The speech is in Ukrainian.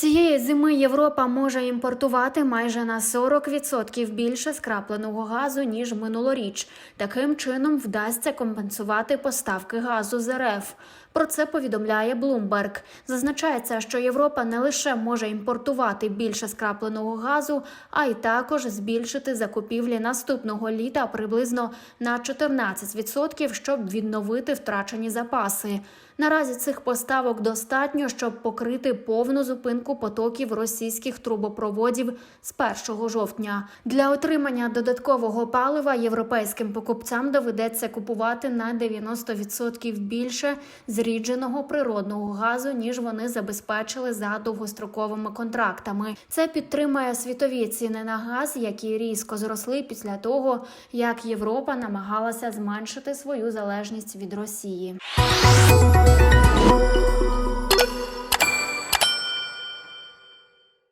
Цієї зими Європа може імпортувати майже на 40% більше скрапленого газу ніж минулоріч. Таким чином вдасться компенсувати поставки газу з РФ. Про це повідомляє Bloomberg. Зазначається, що Європа не лише може імпортувати більше скрапленого газу, а й також збільшити закупівлі наступного літа приблизно на 14%, щоб відновити втрачені запаси. Наразі цих поставок достатньо, щоб покрити повну зупинку потоків російських трубопроводів з 1 жовтня. Для отримання додаткового палива європейським покупцям доведеться купувати на 90% більше зрідженого природного газу, ніж вони забезпечили за довгостроковими контрактами. Це підтримує світові ціни на газ, які різко зросли після того, як Європа намагалася зменшити свою залежність від Росії.